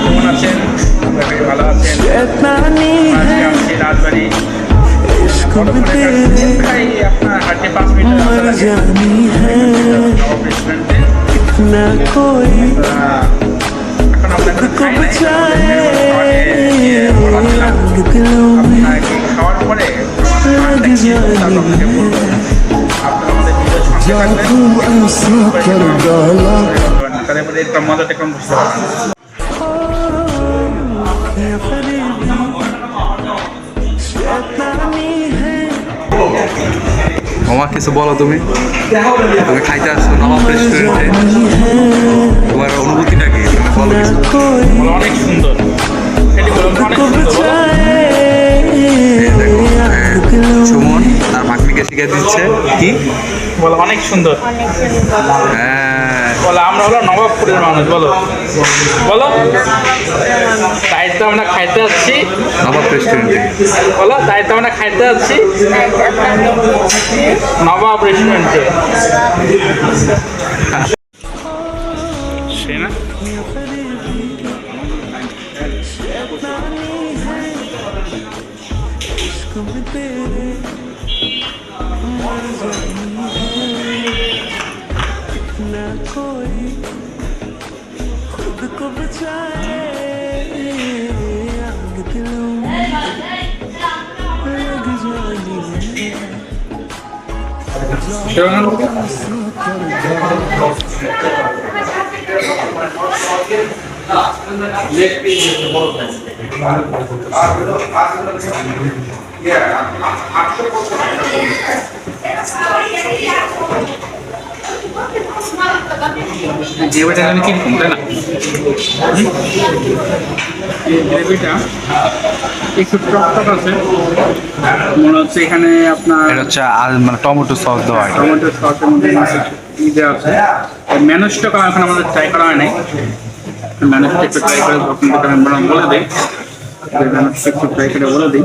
কেমন আছেন ভালো আছেন আজকে রাজবাড়ি আপনার হাঁটে পাঁচ মিনিট রাস্তা লাগে তারপরে একটা মজাটা কম বুঝতে আমার কিছু বলো তুমি। তুমি খাইতে আসছো নবাব রেস্টুরেন্টে তোমার অনুভূতিটা কি? অনেক সুন্দর। তার ভাগ্নিকে শিখে দিচ্ছে। কি? বলো অনেক সুন্দর। হ্যাঁ। বলো আমরা হলো নবাবপুরের মানুষ বলো। বলো। তাই তো আমরা খাইতে যাচ্ছি। নবাব রেস্টুরেন্টে বলো তাই তো আমরা খাইতে যাচ্ছি। নবাব রেস্টুরেন্টে সে না कोई खुद को बचाए आग दिलों में लग जानी लेग पे बहुत है। ये आपको গ্রেভিটা জানি কীরকম তাই না? গ্রেভিটা একটু টক টক আছে। মনে হচ্ছে এখানে আপনার এটা হচ্ছে মানে টমেটো সস দেওয়া টমেটো সসের মধ্যে দেওয়া আছে। ম্যানেজটা করা এখন আমাদের ট্রাই করা হয় নাই। ম্যানেজটা একটু ট্রাই করে আপনাদেরকে আমি বলে দিই। ম্যানেজটা একটু ট্রাই করে বলে দিই।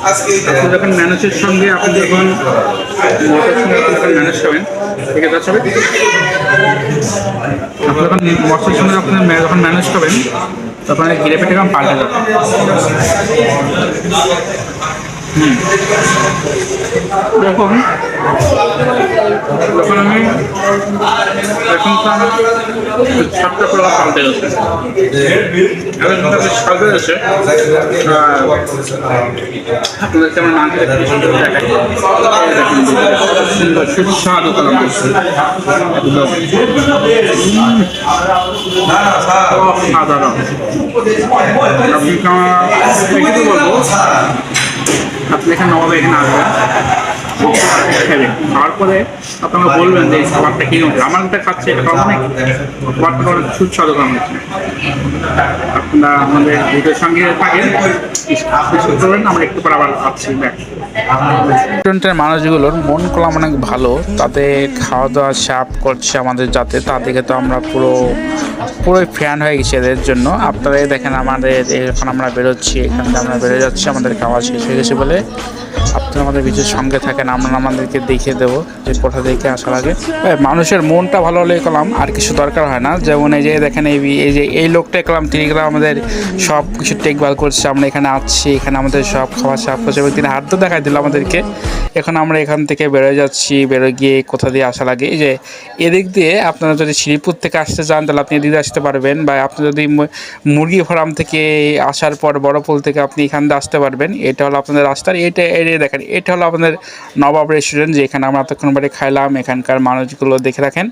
আপনি যখন ম্যানেজের সঙ্গে আপনি যখন মশলার সঙ্গে যখন ম্যানেজ করেন ঠিক আছে আপনি যখন মশলার সঙ্গে আপনি যখন ম্যানেজ করবেন, তখন এই গ্রেভিটা কেমন পাল্টে যাবে হুম। যখন আমি আপনি বলব? আপনি এখানে নবাবে এখানে আসবেন। খাবেন খাওয়ার পরে আপনারা বলবেন যে খাবারটা কি হচ্ছে আমার একটা খাচ্ছে এটা অনেক খাবারটা অনেক সুস্বাদু আপনারা আমাদের ভিডিওর সঙ্গে থাকেন। করবেন আমরা একটু পর আবার আসছি ব্যাক রেস্টুরেন্টের মানুষগুলোর মন কলাম অনেক ভালো তাদের খাওয়া দাওয়া সাপ করছে আমাদের যাতে তা দেখে তো আমরা পুরো পুরো ফ্যান হয়ে গেছি এদের জন্য। আপনারা দেখেন আমাদের এখন আমরা বেরোচ্ছি এখান থেকে আমরা বেরো যাচ্ছি আমাদের খাওয়া শেষ হয়ে গেছে বলে। আপনারা আমাদের ভিডিওর সঙ্গে থাকেন আমরা আমাদেরকে দেখিয়ে দেবো যে কোথা থেকে আসা লাগে মানুষের মনটা ভালো হলে কলাম আর কিছু দরকার হয় না। যেমন এই যে দেখেন এই এই যে, এই লোকটা কলাম তিনি গেলাম আমাদের সব কিছু টেকভাল করছে, আমরা এখানে আসছি এখানে আমাদের সব খাবার সাফ করছে, এবং তিনি হাতও দেখাই দিল আমাদেরকে। এখন আমরা এখান থেকে বেরোয় যাচ্ছি বেরো গিয়ে কোথা দিয়ে আসা লাগে এই যে, এদিক দিয়ে আপনারা যদি শ্রীপুর থেকে আসতে চান, তাহলে আপনি এদিকে আসতে পারবেন। বা আপনি যদি মুরগি ফার্ম থেকে আসার পর বড় পোল থেকে আপনি এখান দিয়ে আসতে পারবেন। এটা হলো আপনাদের রাস্তার, এটা এরিয়া এটা হলো আপনাদের নবাব রেস্টুরেন্ট যেখানে আমরা এতক্ষণ বাড়ি খাইলাম এখানকার মানুষগুলো দেখে রাখেন